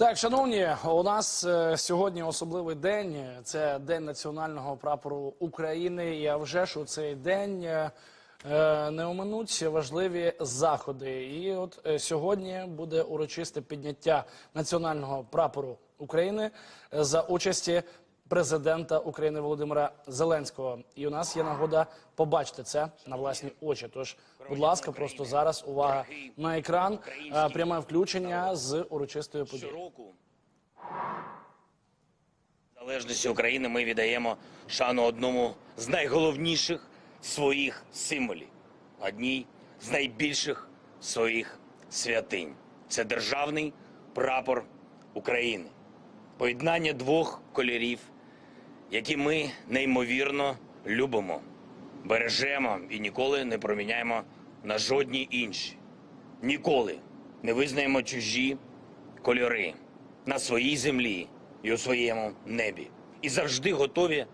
Так, шановні, у нас е, сьогодні особливий день. Це день національного прапору України. А вже ж у цей день е, е, не оминуть важливі заходи. І от сьогодні буде урочисте підняття національного прапору України за участі президента України Володимира Зеленського. І у нас є нагода побачити це на власні очі. Тож, будь ласка, просто зараз увага на екран. Пряме включення з урочистої події. Залежності України ми віддаємо шану одному з найголовніших своїх символів, одній з найбільших своїх святинь. Це державний прапор України. Поєднання двох кольорів, які ми неймовірно любимо, бережемо і ніколи не проміняємо на жодні інші. Ніколи не визнаємо чужі кольори на своїй землі і у своєму небі. І завжди готові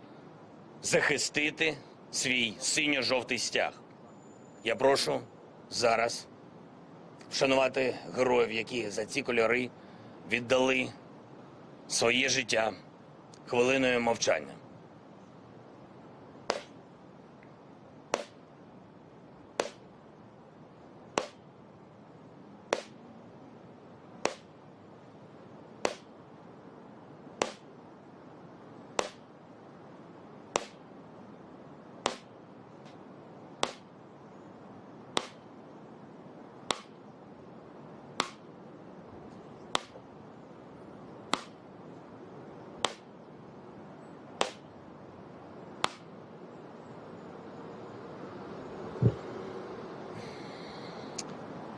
захистити свій синьо-жовтий стяг. Я прошу зараз вшанувати героїв, які за ці кольори віддали своє життя хвилиною мовчання.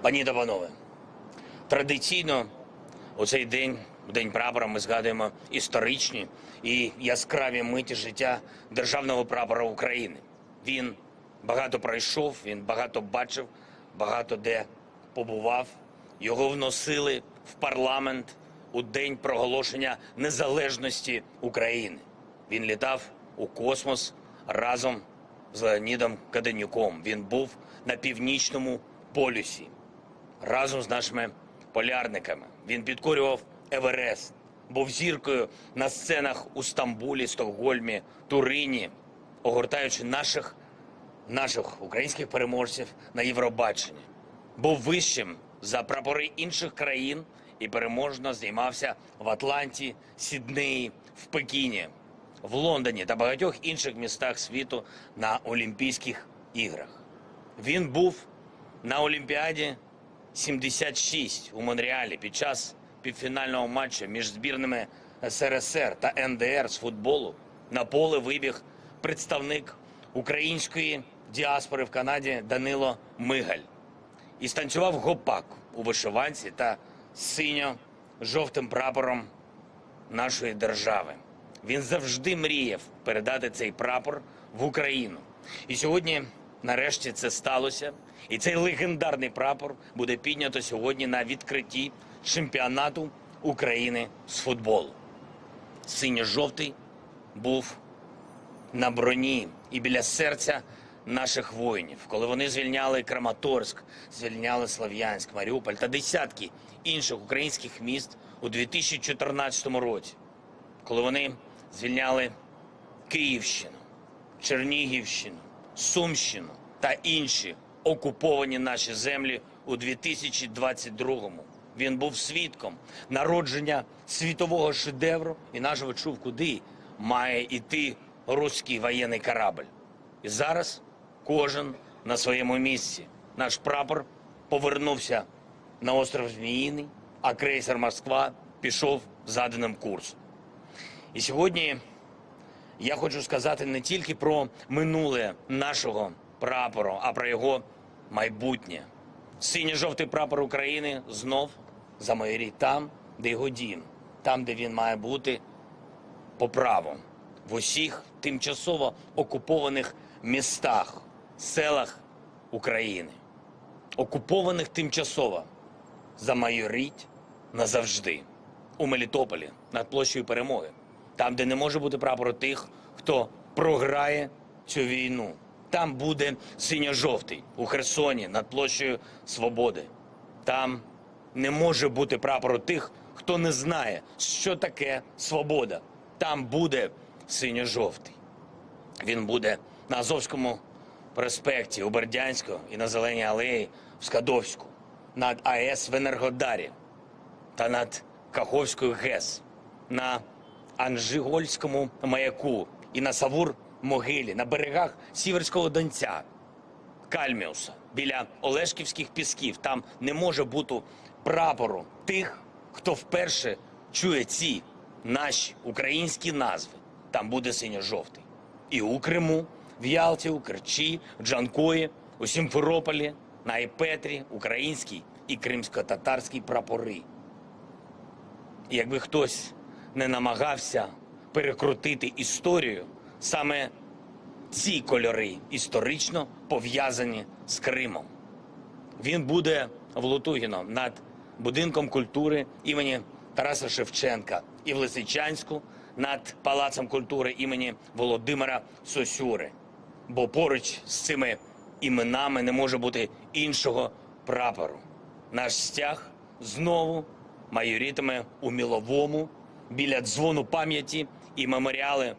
Пані та панове, традиційно у цей день, в день прапора, ми згадуємо історичні і яскраві миті життя державного прапора України. Він багато пройшов, він багато бачив, багато де побував. Його вносили в парламент у день проголошення незалежності України. Він літав у космос разом з Леонідом Каденюком. Він був на північному полюсі разом з нашими полярниками. Він підкорював Еверест, був зіркою на сценах у Стамбулі, Стокгольмі, Турині, огортаючи наших, наших українських переможців на Євробаченні. Був вищим за прапори інших країн і переможно здіймався в Атланті, Сіднеї, в Пекіні, в Лондоні та багатьох інших містах світу на Олімпійських іграх. Він був на Олімпіаді 76 у Монреалі під час півфінального матчу між збірними СРСР та НДР з футболу на поле вибіг представник української діаспори в Канаді Данило Мигаль і станцював гопак у вишиванці та синьо-жовтим прапором нашої держави. Він завжди мріяв передати цей прапор в Україну. І сьогодні, нарешті, це сталося. І цей легендарний прапор буде піднято сьогодні на відкритті чемпіонату України з футболу. Синьо-жовтий був на броні і біля серця наших воїнів, коли вони звільняли Краматорськ, звільняли Слов'янськ, Маріуполь та десятки інших українських міст у 2014 році, коли вони звільняли Київщину, Чернігівщину, Сумщину та інші окуповані наші землі у 2022-му. Він був свідком народження світового шедевру і наживо чув, куди має йти руський воєнний корабль. І зараз кожен на своєму місці. Наш прапор повернувся на остров Зміїний, а крейсер Москва пішов заданим курсом. І сьогодні я хочу сказати не тільки про минуле нашого прапору, а про його майбутнє. Синьо-жовтий прапор України знов замайорить там, де його дім, там, де він має бути по праву, в усіх тимчасово окупованих містах, селах України, окупованих тимчасово замайорить назавжди у Мелітополі над площею перемоги, там, де не може бути прапору тих, хто програє цю війну. Там буде синьо-жовтий у Херсоні над площею Свободи. Там не може бути прапору тих, хто не знає, що таке свобода. Там буде синьо-жовтий. Він буде на Азовському проспекті у Бердянську і на Зеленій алеї в Скадовську, над АЕС в Енергодарі та над Каховською ГЕС, на Анжигольському маяку і на Савур могилі, на берегах Сіверського Донця, Кальміуса, біля Олешківських пісків. Там не може бути прапору тих, хто вперше чує ці наші українські назви. Там буде синьо-жовтий. І у Криму, в Ялті, у Керчі, в Джанкої, у Сімферополі, на Айпетрі, український і кримсько-татарський прапори. І якби хтось не намагався перекрутити історію, саме ці кольори історично пов'язані з Кримом. Він буде в Лутугіно над будинком культури імені Тараса Шевченка і в Лисичанську над палацем культури імені Володимира Сосюри. Бо поруч з цими іменами не може бути іншого прапору. Наш стяг знову майорітиме у Міловому біля дзвону пам'яті і меморіали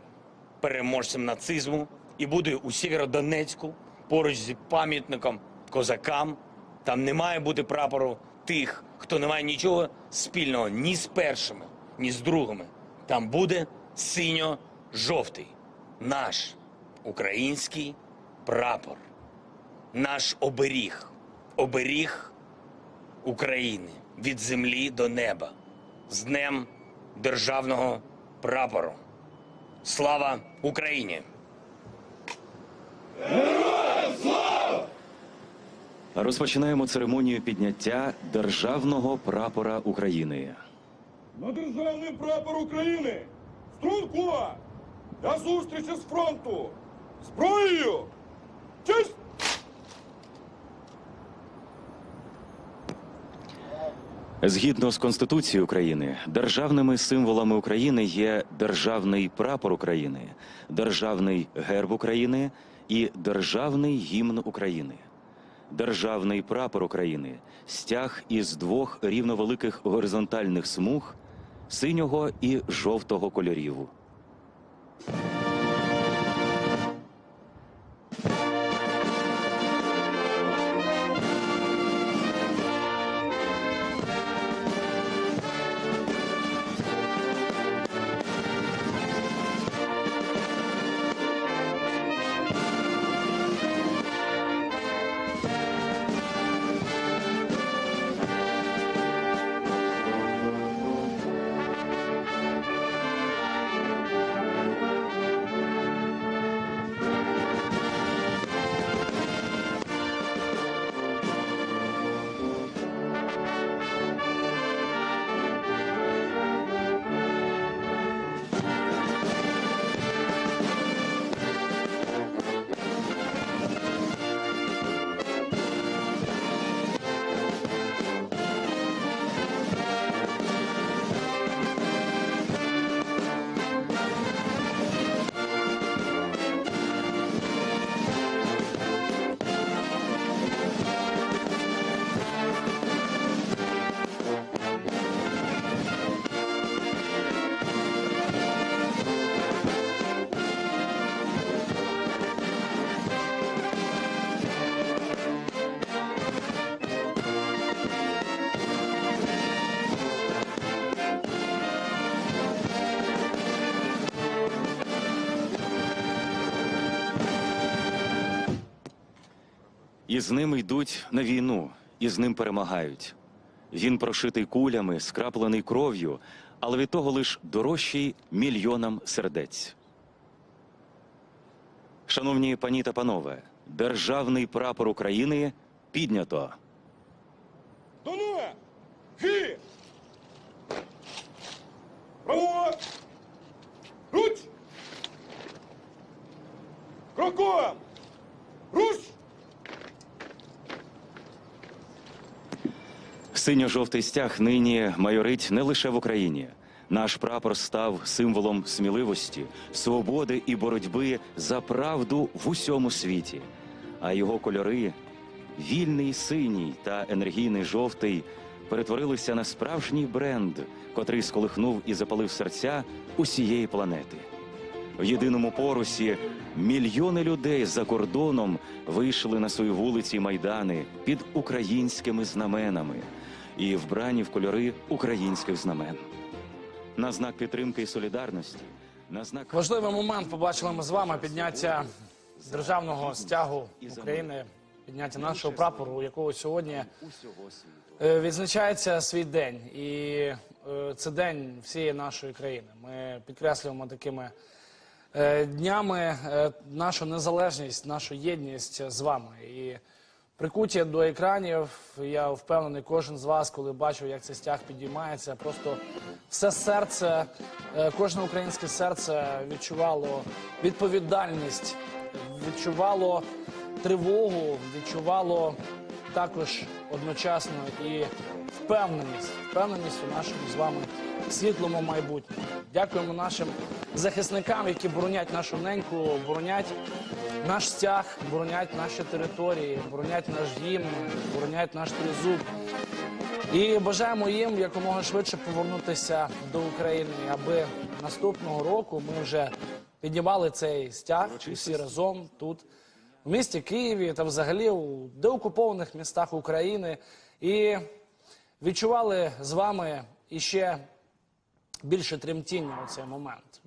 переможцям нацизму і буде у Сєвєродонецьку поруч з пам'ятником козакам. Там не має бути прапору тих, хто не має нічого спільного ні з першими, ні з другими. Там буде синьо-жовтий наш український прапор, наш оберіг, оберіг України від землі до неба з Днем Державного прапору. Слава Україні! Розпочинаємо церемонію підняття державного прапора України. На державний прапор України! Струнку! до зустрічі з фронту! Зброєю! Честь! Згідно з Конституцією України, державними символами України є державний прапор України, державний герб України і державний гімн України. Державний прапор України стяг із двох рівновеликих горизонтальних смуг синього і жовтого кольорів. І з ним йдуть на війну, і з ним перемагають. Він прошитий кулями, скраплений кров'ю, але від того лиш дорожчий мільйонам сердець. Шановні пані та панове, державний прапор України піднято. Гі! Право! Руч! Кроком! Синьо-жовтий стяг нині майорить не лише в Україні. Наш прапор став символом сміливості, свободи і боротьби за правду в усьому світі. А його кольори вільний синій та енергійний жовтий перетворилися на справжній бренд, котрий сколихнув і запалив серця усієї планети. В єдиному порусі мільйони людей за кордоном вийшли на свої вулиці й майдани під українськими знаменами і вбрані в кольори українських знамен. На знак підтримки і солідарності, на знак Важливий момент побачили ми з вами підняття державного стягу України, підняття нашого прапору, у якого сьогодні. Е, Відзначається свій день, і е, це день всієї нашої країни. Ми підкреслюємо такими е, днями нашу незалежність, нашу єдність з вами. І прикуті до екранів, я впевнений, кожен з вас, коли бачив, як цей стяг підіймається, просто все серце, е, кожне українське серце відчувало відповідальність, відчувало тривогу, відчувало також одночасно і впевненість, впевненість у нашому з вами світлому майбутньому. Дякуємо нашим захисникам, які боронять нашу неньку, боронять наш стяг, боронять наші території, боронять наш гімн, боронять наш тризуб. І бажаємо їм якомога швидше повернутися до України, аби наступного року ми вже піднімали цей стяг усі разом тут, в місті Києві та взагалі у деокупованих містах України, і відчували з вами іще більше тремтіння у цей момент.